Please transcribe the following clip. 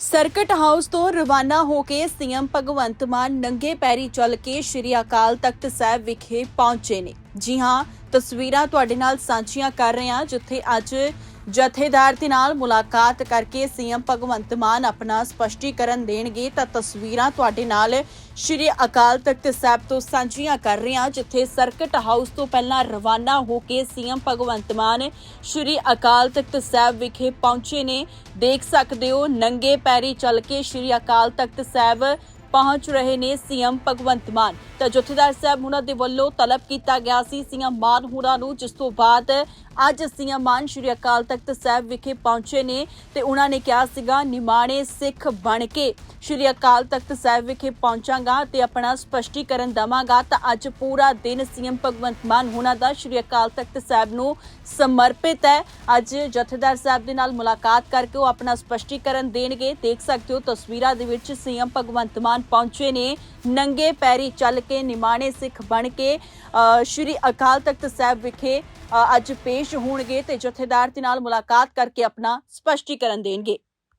Circuit house ਤੋਂ ਰਵਾਨਾ ਹੋ ਕੇ ਸੀਐਮ ਭਗਵੰਤ ਮਾਨ ਨੰਗੇ ਪੈਰੀ ਚੱਲ ਕੇ ਸ਼੍ਰੀ ਅਕਾਲ ਤਖਤ ਸਾਹਿਬ ਵਿਖੇ ਪਹੁੰਚੇ ਨੇ। ਜੀ ਹਾਂ, ਤਸਵੀਰਾਂ ਤੁਹਾਡੇ ਨਾਲ ਸਾਂਝੀਆਂ ਕਰ ਰਹੇ ਹਾਂ, ਜਿੱਥੇ ਅੱਜ ਜਥੇਦਾਰ ਦੇ ਨਾਲ ਮੁਲਾਕਾਤ ਕਰਕੇ ਸੀਐਮ ਭਗਵੰਤ ਮਾਨ ਆਪਣਾ ਸਪਸ਼ਟੀਕਰਨ ਦੇਣਗੇ ਤਾਂ ਤਸਵੀਰਾਂ ਤੁਹਾਡੇ ਨਾਲ ਸ਼੍ਰੀ ਅਕਾਲ ਤਖਤ ਸਾਹਿਬ ਤੋਂ ਸਾਂਝੀਆਂ ਕਰ ਰਹੇ ਹਾਂ, ਜਿੱਥੇ ਸਰਕਟ ਹਾਊਸ ਤੋਂ ਪਹਿਲਾਂ ਰਵਾਨਾ ਹੋ ਕੇ ਸੀਐਮ ਭਗਵੰਤ ਮਾਨ ਸ਼੍ਰੀ ਅਕਾਲ ਤਖਤ ਸਾਹਿਬ ਵਿਖੇ ਪਹੁੰਚੇ ਨੇ। ਦੇਖ ਸਕਦੇ ਹੋ, ਨੰਗੇ ਪੈਰੀ ਚੱਲ ਕੇ ਸ਼੍ਰੀ ਅਕਾਲ ਤਖਤ ਸਾਹਿਬ ਪਹੁੰਚ ਰਹੇ ਨੇ ਸੀਐਮ ਭਗਵੰਤ ਮਾਨ। ਤਾਂ ਜਥੇਦਾਰ ਸਾਹਿਬ ਉਹਨਾਂ ਦੇ ਵੱਲੋਂ ਤਲਬ ਕੀਤਾ ਗਿਆ ਸੀ ਸੀਐਮ ਮਾਨ ਹੁਣਾਂ ਨੂੰ, ਜਿਸ ਤੋਂ ਬਾਅਦ ਅੱਜ ਸੀਐਮ ਮਾਨ ਸ਼੍ਰੀ ਅਕਾਲ ਤਖਤ ਸਾਹਿਬ ਵਿਖੇ ਪਹੁੰਚੇ ਨੇ ਤੇ ਉਹਨਾਂ ਨੇ ਕਿਹਾ ਸੀਗਾ, ਨਿਮਾਣੇ ਸਿੱਖ ਬਣ ਕੇ ਸ਼੍ਰੀ ਅਕਾਲ ਤਖਤ ਸਾਹਿਬ ਵਿਖੇ ਪਹੁੰਚਾਂਗਾ ਤੇ ਆਪਣਾ ਸਪਸ਼ਟੀਕਰਨ ਦਵਾਂਗਾ। ਤਾਂ ਅੱਜ ਪੂਰਾ ਦਿਨ ਸੀਐਮ ਭਗਵੰਤ ਮਾਨ ਹੁਣਾਂ ਦਾ ਸ਼੍ਰੀ ਅਕਾਲ ਤਖਤ ਸਾਹਿਬ ਨੂੰ ਸਮਰਪਿਤ ਹੈ। ਅੱਜ ਜਥੇਦਾਰ ਸਾਹਿਬ ਦੇ ਨਾਲ ਮੁਲਾਕਾਤ ਕਰਕੇ ਉਹ ਆਪਣਾ ਸਪਸ਼ਟੀਕਰਨ ਦੇਣਗੇ। ਦੇਖ ਸਕਦੇ ਹੋ, ਤਸਵੀਰਾਂ ਦੇ ਵਿੱਚ ਸੀਐਮ ਭਗਵੰਤ ਮਾਨ ਪਹੁੰਚੇ ਨੇ। ਨੰਗੇ ਪੈਰੀ ਚੱਲ ਕੇ ਨਿਮਾਣੇ ਸਿੱਖ ਬਣ ਕੇ ਸ਼੍ਰੀ ਅਕਾਲ ਤਖਤ ਸਾਹਿਬ ਵਿਖੇ ਅੱਜ ਪੇਸ਼ ਹੋਣਗੇ ਤੇ ਜਥੇਦਾਰ ਦੇ ਨਾਲ ਮੁਲਾਕਾਤ ਕਰਕੇ ਆਪਣਾ ਸਪਸ਼ਟੀਕਰਨ ਦੇਣਗੇ।